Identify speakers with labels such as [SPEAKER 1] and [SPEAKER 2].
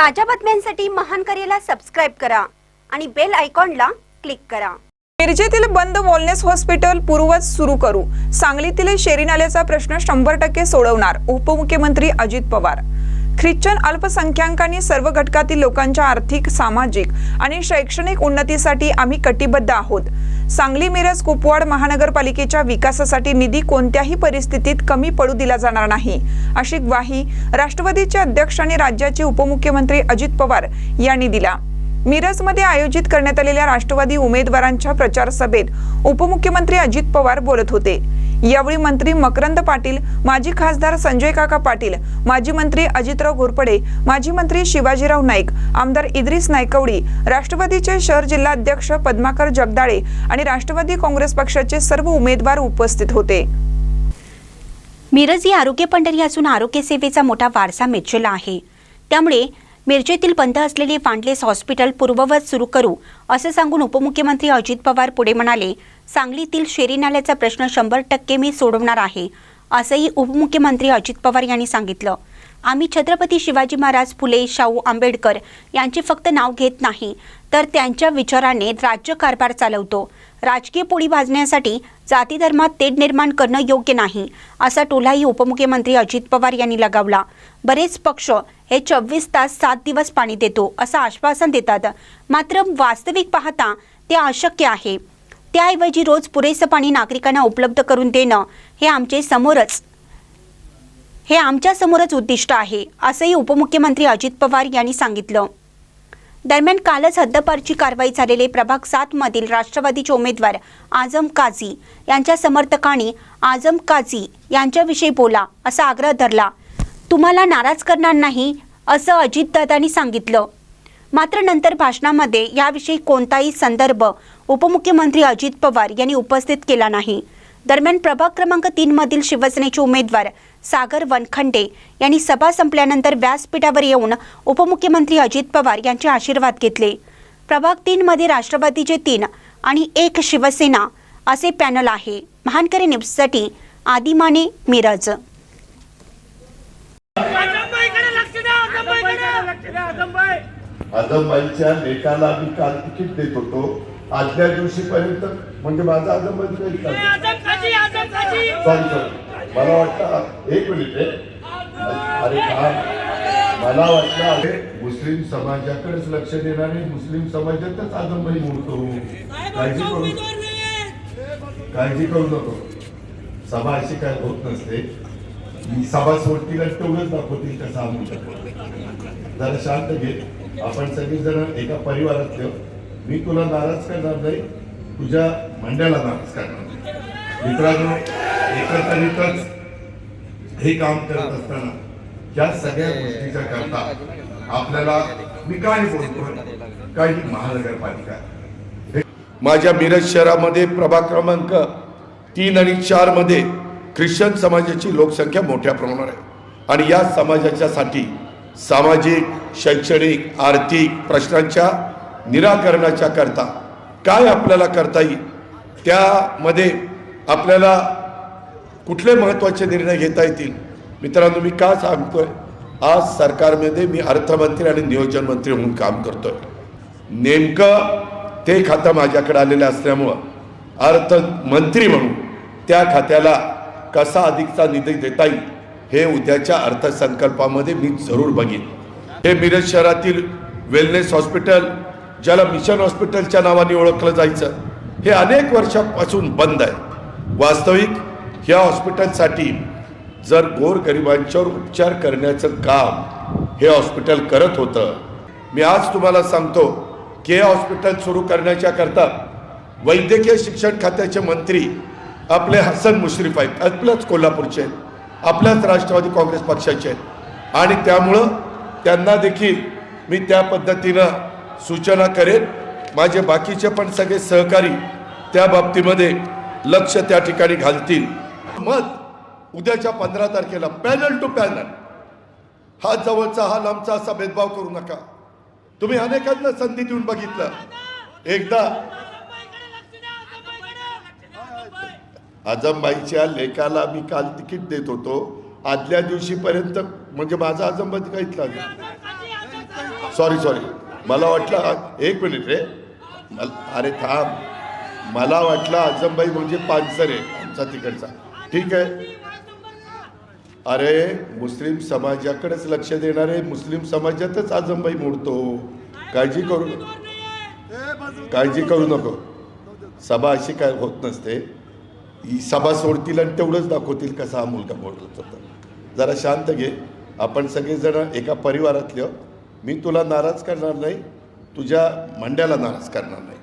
[SPEAKER 1] ताज्या बातम्यांसाठी महान करेला सबस्क्राईब करा आणि बेल आयकॉनला क्लिक करा.
[SPEAKER 2] मिरजेतील बंद वॉलनेस हॉस्पिटल पूर्वज सुरू करू. सांगलीतील शेरी नाल्याचा प्रश्न शंभर टक्के सोडवणार उपमुख्यमंत्री अजित पवार. ख्रिश्चन अल्पसंख्याकांनी सर्व घटकातील लोकांच्या आर्थिक सामाजिक आणि शैक्षणिक उन्नतीसाठी आम्ही कटिबद्ध आहोत. सांगली मिरज कुपवाड महानगरपालिकेच्या विकासासाठी निधी कोणत्याही परिस्थितीत कमी पडू दिला जाणार नाही. अशी ग्वाही राष्ट्रवादीचे अध्यक्ष आणि राज्याचे उपमुख्यमंत्री अजित पवार यांनी दिला. मिरजमध्ये आयोजित करण्यात आलेल्या राष्ट्रवादी उमेदवारांच्या प्रचार सभेत उपमुख्यमंत्री अजित पवार बोलत होते. यावेळी मंत्री मकरंद पाटील माजी खासदार संजय काका पाटील माजी मंत्री अजितराव घोरपडे माजी मंत्री शिवाजीराव नाईक आमदार इद्रिस नायकवडी राष्ट्रवादीचे शहर जिल्हाध्यक्ष पद्माकर जगदाळे आणि राष्ट्रवादी काँग्रेस पक्षाचे सर्व उमेदवार उपस्थित होते.
[SPEAKER 1] मिरज ही आरोग्य पंढरी असून आरोग्य सेवेचा मोठा वारसा मेचलेला आहे. त्यामुळे मिरजेतील बंद असलेले फांडलेस हॉस्पिटल पूर्ववत सुरू करू असं सांगून उपमुख्यमंत्री अजित पवार पुढे म्हणाले सांगलीतील शेरी नाल्याचा प्रश्न शंभर टक्के मी सोडवणार आहे असंही उपमुख्यमंत्री अजित पवार यांनी सांगितलं. आम्ही छत्रपती शिवाजी महाराज फुले शाहू आंबेडकर यांचे फक्त नाव घेत नाही तर त्यांच्या विचाराने राज्य कारभार चालवतो. राजकीय पोळी भाजण्यासाठी जाती धर्मात तेढ निर्माण करणं योग्य नाही असा टोलाही उपमुख्यमंत्री अजित पवार यांनी लगावला. बरेच पक्ष हे चोवीस तास सात दिवस पाणी देतो असं आश्वासन देतात. मात्र वास्तविक पाहता ते अशक्य आहे. त्याऐवजी रोज पुरेसं पाणी नागरिकांना उपलब्ध करून देणं हे आमचे समोरच हे आमच्या समोरच उद्दिष्ट आहे असंही उपमुख्यमंत्री अजित पवार यांनी सांगितलं. दरम्यान कालच हद्दपारची कारवाई झालेले प्रभाग सात मधील राष्ट्रवादीचे उमेदवार आझम काझी यांच्या समर्थकांनी आझम काझी यांच्याविषयी बोला असा आग्रह धरला. तुम्हाला नाराज करणार नाही असं अजितदादांनी सांगितलं. मात्र नंतर भाषणामध्ये याविषयी कोणताही संदर्भ उपमुख्यमंत्री अजित पवार यांनी उपस्थित केला नाही. दरम्यान प्रभाग क्रमांक तीन मधील शिवसेनेचे उमेदवार सागर वनखंडे यांनी सभा संपल्यानंतर व्यासपीठावर येऊन उपमुख्यमंत्री अजित पवार यांचे आशीर्वाद घेतले. प्रभाग तीन मध्ये राष्ट्रवादीचे तीन आणि एक शिवसेना असे पॅनल आहे. महानकरी न्यूजसाठी आदिमाने मिरज.
[SPEAKER 3] आजमबाईच्या लेखाला मी काल तिकीट देत होतो. आदल्या दिवशी पर्यंत म्हणजे माझा आजमबाई काही
[SPEAKER 4] ए,
[SPEAKER 3] चालतं. मला वाटतं एक मिनिट अरे हा. मला वाटलं अरे मुस्लिम समाजाकडेच लक्ष देणारे मुस्लिम समाजातच आजमबाई मोडतो. काळजी करू काळजी करू नको. सभा अशी काय होत नसते. सभा सोडतील तेवढंच दाखवतील कसं आम्ही. जरा शांत घे. आपण सगळेजण एका परिवारातले आहोत. मी तुला नाराज करणार नाही तुझ्या मंडळाला नाराज करणार नाही. मित्रांनो एकत्रितच हे काम करत असताना या सगळ्या गोष्टीच्या करता आपल्याला मी काय बोलतो काही महानगरपालिका. माझ्या मिरज शहरामध्ये प्रभाग क्रमांक तीन आणि चारमध्ये ख्रिश्चन समाजाची लोकसंख्या मोठ्या प्रमाणावर आहे. आणि या समाजाच्यासाठी सामाजिक शैक्षणिक आर्थिक प्रश्नांच्या निराकरणाच्या करता. काय आपल्याला करता येईल? त्यामध्ये आपल्याला कुठले महत्त्वाचे निर्णय घेता येतील? मित्रांनो मी का सांगतोय? आज सरकारमध्ये मी अर्थमंत्री आणि नियोजन मंत्री म्हणून काम करतोय. नेमकं ते खातं माझ्याकडे आलेलं असल्यामुळं अर्थमंत्री म्हणून त्या खात्याला कसा अधिकचा निधी देता येईल हे उद्याच्या अर्थसंकल्पामध्ये मी जरूर बघेन. हे मिरज शहरातील वेलनेस हॉस्पिटल ज्याला मिशन हॉस्पिटलच्या नावाने ओळखलं जायचं हे अनेक वर्षापासून बंद आहे. वास्तविक ह्या हॉस्पिटलसाठी जर गोरगरिबांच्यावर उपचार करण्याचं काम हे हॉस्पिटल करत होतं मी आज तुम्हाला सांगतो की हे हॉस्पिटल सुरू करण्याच्या करता वैद्यकीय शिक्षण खात्याचे मंत्री आपले हसन मुश्रीफ आहेत आपल्याच कोल्हापूरचे आहेत आपल्याच राष्ट्रवादी काँग्रेस पक्षाचे आहेत. आणि त्यामुळं त्यांना देखील मी त्या पद्धतीनं सूचना करेन. माझे बाकीचे पण सगळे सहकारी त्या बाबतीमध्ये लक्ष त्या ठिकाणी घालतील. मग उद्याच्या पंधरा तारखेला पॅनल टू पॅनल. हा जवळचा हा लांबचा असा भेदभाव करू नका. तुम्ही अनेकांना संधी देऊन बघितलं. एकदा आजमबाईच्या लेखाला मी काल तिकीट देत होतो. आदल्या दिवशीपर्यंत म्हणजे माझा आजमबाई काहीच सॉरी सॉरी मला वाटलं एक मिनिट रे. अरे थांब. मला वाटलं आजमबाई म्हणजे पानसरे आमचा तिकडचा. ठीक आहे. अरे मुस्लिम समाजाकडेच लक्ष देणारे मुस्लिम समाजातच आजमबाई मोडतो. काळजी करू काळजी करू नको. सभा अशी काय होत नसते. ही सभा सोडतील आणि तेवढंच दाखवतील कसा हा मुलगा मोडला होता जरा शांत घे. आपण सगळेजण एका परिवारातलं मी तुला नाराज करणार नाही तुझ्या मंड्याला नाराज करणार नाही.